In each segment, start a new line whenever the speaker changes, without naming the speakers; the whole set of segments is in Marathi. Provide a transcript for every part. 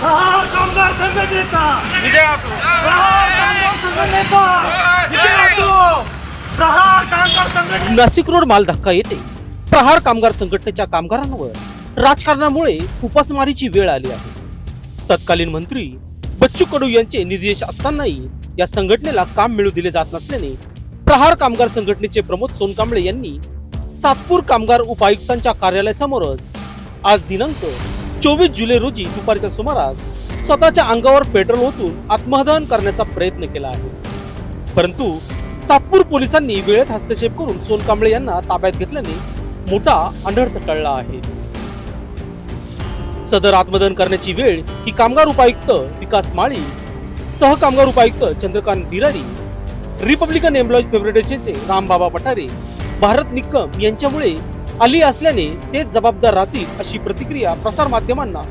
कामगार संघटनेचा.
विजय असो
संघटनेचा. विजय असो. प्रहार कामगार संघटने
नाशिक रोड माल धक्का येते. प्रहार कामगार संघटनेच्या कामगारांवर राजकारणामुळे उपासमारीची वेळ आली आहे. तत्कालीन मंत्री बच्चू कडू यांचे निर्देश असतानाही या संघटनेला काम मिळू दिले जात नसल्याने प्रहार कामगार संघटनेचे प्रमोद सोनकांबळे यांनी सातपूर कामगार उपायुक्तांच्या कार्यालयासमोरच आज दिनांक चोवीस जुलै रोजी दुपारच्या सुमारास स्वतःच्या अंगावर पेट्रोल ओतून आत्महदन करण्याचा प्रयत्न केला आहे. परंतु सातपूर पोलिसांनी वेळेत हस्तक्षेप करून सोनकांबळे यांना ताब्यात घेतल्याने मोठा अनर्थ टळला आहे. सदर आत्मदहन करण्याची वेळ ही कामगार उपायुक्त विकास माळी सह कामगार उपायुक्त चंद्रकांत बिरारी रिपब्लिकन एम्प्लॉईज फेडरेशनचे रामबाबा पठारे भारत निक्कम यांच्यामुळे आली असल्याने ते जबाबदार राहतील अशी प्रतिक्रिया प्रसार माध्यमांना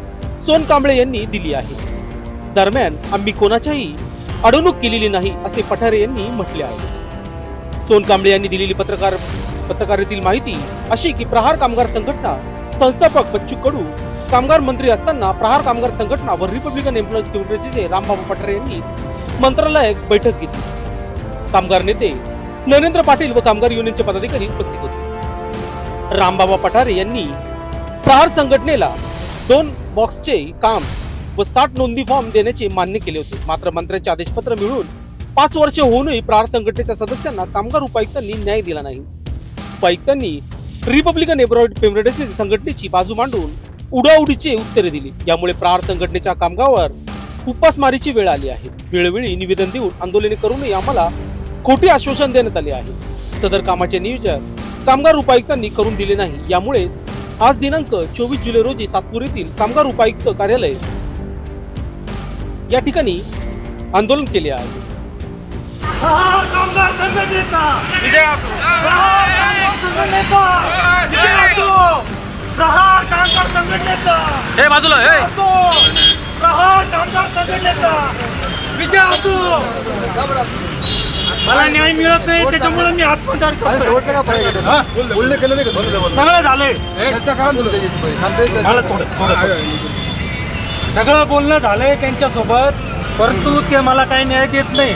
सोनकांबळे यांनी दिली आहे. दरम्यान आम्ही कोणाच्याही अडवणूक केलेली नाही असे पठारे यांनी म्हटले आहे. सोनकांबळे यांनी दिलेली पत्रकार पत्रकारेतील माहिती अशी की प्रहार कामगार संघटना संस्थापक बच्चू कडू कामगार मंत्री असताना प्रहार कामगार संघटना व रिपब्लिकन एम्प्लॉईज फेडरेशनचे रामबाबू पठारे यांनी मंत्रालयात बैठक घेतली. कामगार नेते नरेंद्र पाटील व कामगार युनियनचे पदाधिकारी उपस्थित होते. रामबाबा पठारे यांनी प्रहार संघटनेला दोन बॉक्सचे काम व साठ नोंदी फॉर्म देण्याचे मान्य केले होते. मात्र मंत्र्यांचे आदेशपत्र मिळून पाच वर्ष होऊनही प्रहार संघटनेच्या सदस्यांना कामगार उपायुक्तांनी न्याय दिला नाही. उपायुक्तांनी रिपब्लिकन एब्रॉइड फेडरेशन संघटनेची बाजू मांडून उडाउडीची उत्तरे दिली. यामुळे प्रहार संघटनेच्या कामगावर उपासमारीची वेळ आली आहे. वेळोवेळी निवेदन देऊन आंदोलने करूनही आम्हाला खोटे आश्वासन देण्यात आले आहे. सदर कामाचे नियोजन कामगार उपायुक्तांनी करून दिले नाही. यामुळे आज दिनांक चोवीस जुलै रोजी सातपूर येथील कामगार उपायुक्त कार्यालय या ठिकाणी आंदोलन केले आहे.
प्रहार कामगार संघटनेचा
विजय असो
प्रहार कामगार संघटनेचा. विजय असो. प्रहार कामगार संघटनेचा.
हे बाजूला
विजय असो मला न्याय मिळत नाही त्याच्यामुळे मी आत्मदार? सगळं झालंय. मला थोडं थोडं सगळं बोलणं झालंय त्यांच्यासोबत परंतु ते मला काही न्याय देत नाही.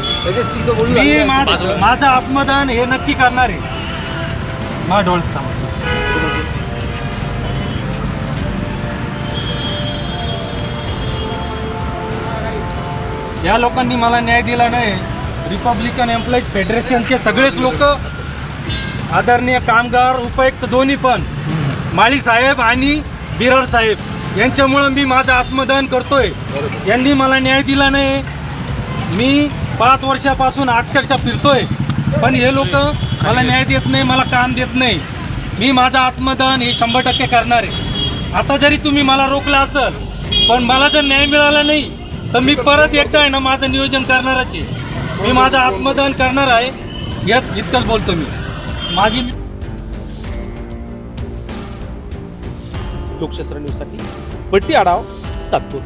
मी माझं आत्मदान हे नक्की करणार आहे. मा ढोल या लोकांनी मला न्याय दिला नाही. रिपब्लिकन एम्प्लॉईज फेडरेशनचे सगळेच लोक आदरणीय कामगार उपायुक्त दोन्ही पण माळी साहेब आणि बिरार साहेब यांच्यामुळं मी माझं आत्मदहन करतोय. यांनी मला न्याय दिला नाही. मी पाच वर्षापासून अक्षरशः फिरतोय. पण हे लोक मला न्याय देत नाही मला काम देत नाही. मी माझं आत्मदहन हे शंभर टक्के करणार आहे. आता जरी तुम्ही मला रोखलं असेल पण मला जर न्याय मिळाला नाही तर मी परत एकदा आहे ना माझं नियोजन करणारच आहे. मी माझं आत्मदान करणार आहे. याच इतकंच बोलतो मी. माझी
लोकशास्त्र न्यूजसाठी बट्टी आढाव सातपूर.